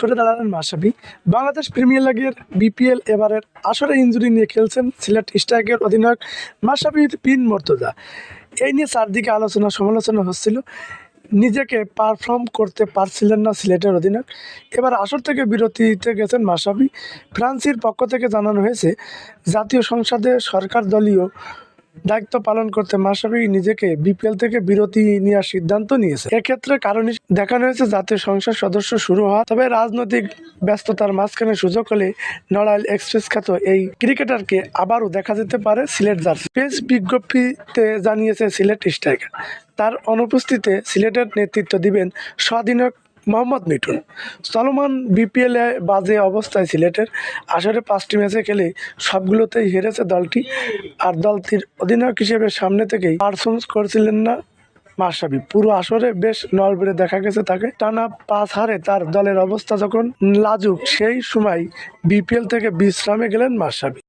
ছুটে দাঁড়ালেন মাসাবি বাংলাদেশ প্রিমিয়ার লিগের বিপিএল এবারের আসরে ইঞ্জুরি নিয়ে খেলছেন সিলেট স্ট্রাইকের অধিনায়ক মাসাবি পিন মর্তজা। এই নিয়ে চারদিকে আলোচনা সমালোচনা হচ্ছিল। নিজেকে পারফর্ম করতে পারছিলেন না সিলেটের অধিনায়ক। এবার আসর থেকে বিরতিতে গেছেন মাসাবি ফ্রান্সের পক্ষ থেকে জানানো হয়েছে, জাতীয় সংসদে সরকার দলীয় দায়িত্ব পালন করতে মাসাবি নিজেকে বিপিএল থেকে বিরতি নেওয়ার সিদ্ধান্ত নিয়েছে। এক্ষেত্রে কারণ দেখানো হয়েছে জাতীয় সংসদ সদস্য শুরু হওয়া, তবে রাজনৈতিক ব্যস্ততার মাঝখানে সুযোগ হলে নড়াইল এক্সপ্রেস খ্যাত এই ক্রিকেটারকে আবারও দেখা যেতে পারে সিলেট জার্সি। পেস বিজ্ঞপ্তিতে জানিয়েছে সিলেট স্ট্রাইকার। তার অনুপস্থিতিতে সিলেটের নেতৃত্ব দিবেন স্বাধীনক মোহাম্মদ মিঠুন। চলমান বিপিএল বাজে অবস্থায় সিলেটের আসরে পাঁচটি ম্যাচে খেলে সবগুলোতেই হেরেছে দলটি। আর দলটির অধিনায়ক হিসেবে সামনে থেকেই পারফর্মস করছিলেন না মাসাবি পুরো আসরে বেশ নড়বড়ে দেখা গেছে তাকে। টানা পাঁচ হারে তার দলের অবস্থা যখন লাজুক, সেই সময় বিপিএল থেকে বিশ্রামে গেলেন মাসাবি